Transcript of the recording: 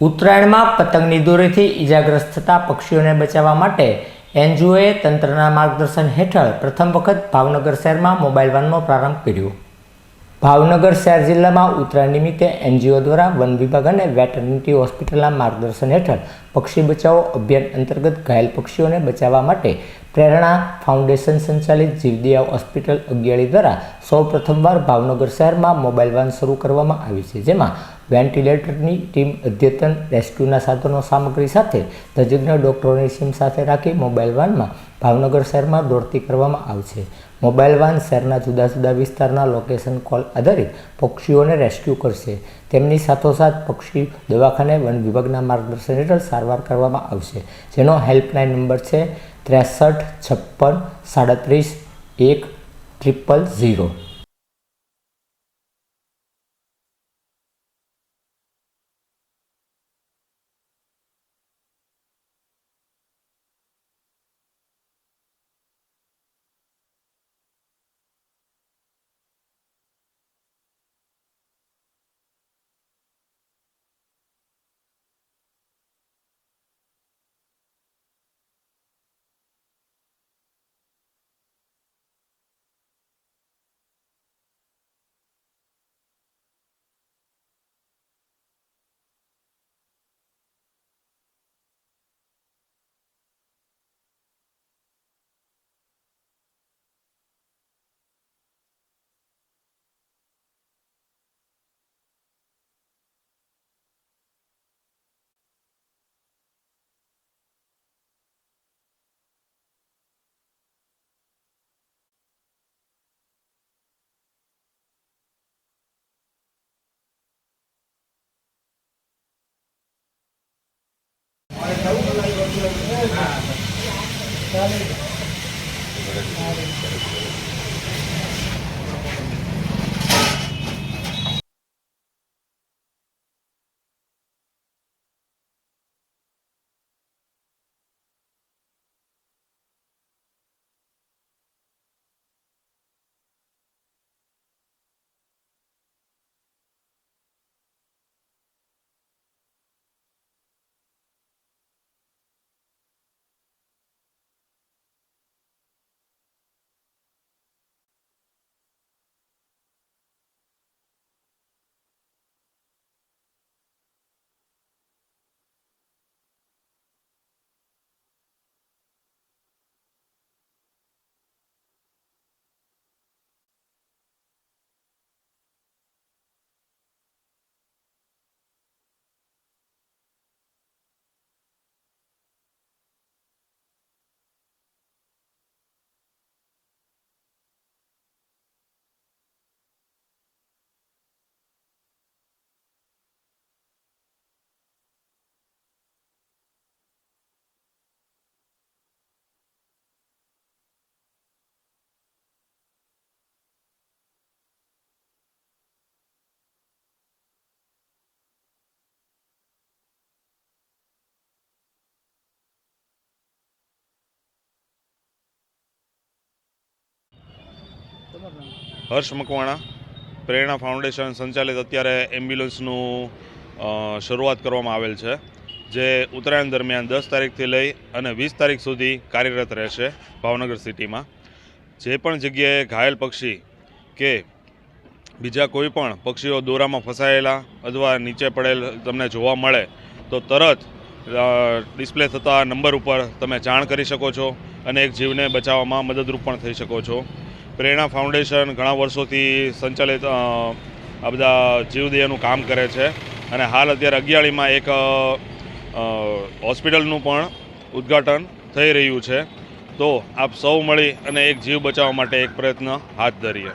ઉત્તરાયણમાં પતંગની દોરીથી ઈજાગ્રસ્ત થતા પક્ષીઓને બચાવવા માટે એનજીઓએ તંત્રના માર્ગદર્શન હેઠળ પ્રથમ વખત ભાવનગર શહેરમાં મોબાઈલ વાનનો પ્રારંભ કર્યો. ભાવનગર શહેર જિલ્લામાં ઉત્તરાયણ નિમિત્તે એનજીઓ દ્વારા વન વિભાગ અને વેટરનિટી હોસ્પિટલના માર્ગદર્શન હેઠળ પક્ષી બચાવો અભિયાન અંતર્ગત ઘાયલ પક્ષીઓને બચાવવા માટે પ્રેરણા ફાઉન્ડેશન સંચાલિત જીવદયા હોસ્પિટલ અગિયાળી દ્વારા સૌ પ્રથમવાર ભાવનગર શહેરમાં મોબાઈલ વાન શરૂ કરવામાં આવી છે, જેમાં વેન્ટિલેટરની ટીમ અદ્યતન રેસ્ક્યુના સાધનો સામગ્રી સાથે તજજ્ઞ ડોક્ટરોની ટીમ સાથે રાખી મોબાઈલ વાનમાં ભાવનગર શહેરમાં દોડતી કરવામાં આવશે. મોબાઈલ વાન શહેરના જુદા જુદા વિસ્તારના લોકેશન કોલ આધારિત પક્ષીઓને રેસ્ક્યુ કરશે. તેમની સાથોસાથ પક્ષી દવાખાને વન વિભાગના માર્ગદર્શન હેઠળ સારવાર કરવામાં આવશે. જેનો હેલ્પલાઇન નંબર છે ત્રેસઠ છપ્પન સાડત્રીસ એક ટ્રિપલ ઝીરો. चालेल હર્ષ મકવાણા, પ્રેરણા ફાઉન્ડેશન સંચાલિત અત્યારે એમ્બ્યુલન્સનું શરૂઆત કરવામાં આવેલ છે, જે ઉત્તરાયણ દરમિયાન દસ તારીખથી લઈ અને વીસ તારીખ સુધી કાર્યરત રહેશે ભાવનગર સિટીમાં. જે પણ જગ્યાએ ઘાયલ પક્ષી કે બીજા કોઈ પણ પક્ષીઓ દોરામાં ફસાયેલા અથવા નીચે પડેલ તમને જોવા મળે, તો તરત ડિસ્પ્લે થતા નંબર ઉપર તમે જાણ કરી શકો છો અને એક જીવને બચાવવામાં મદદરૂપ પણ થઈ શકો છો. પ્રેરણા ફાઉન્ડેશન ઘણા વર્ષોથી સંચાલિત આ બધા જીવદયાનું કામ કરે છે. અને હાલ અત્યારે અગિયાળીમાં એક હોસ્પિટલનું પણ ઉદ્ઘાટન થઈ રહ્યું છે. તો આપ સૌ મળી અને એક જીવ બચાવવા માટે એક પ્રયત્ન હાથ ધરીએ.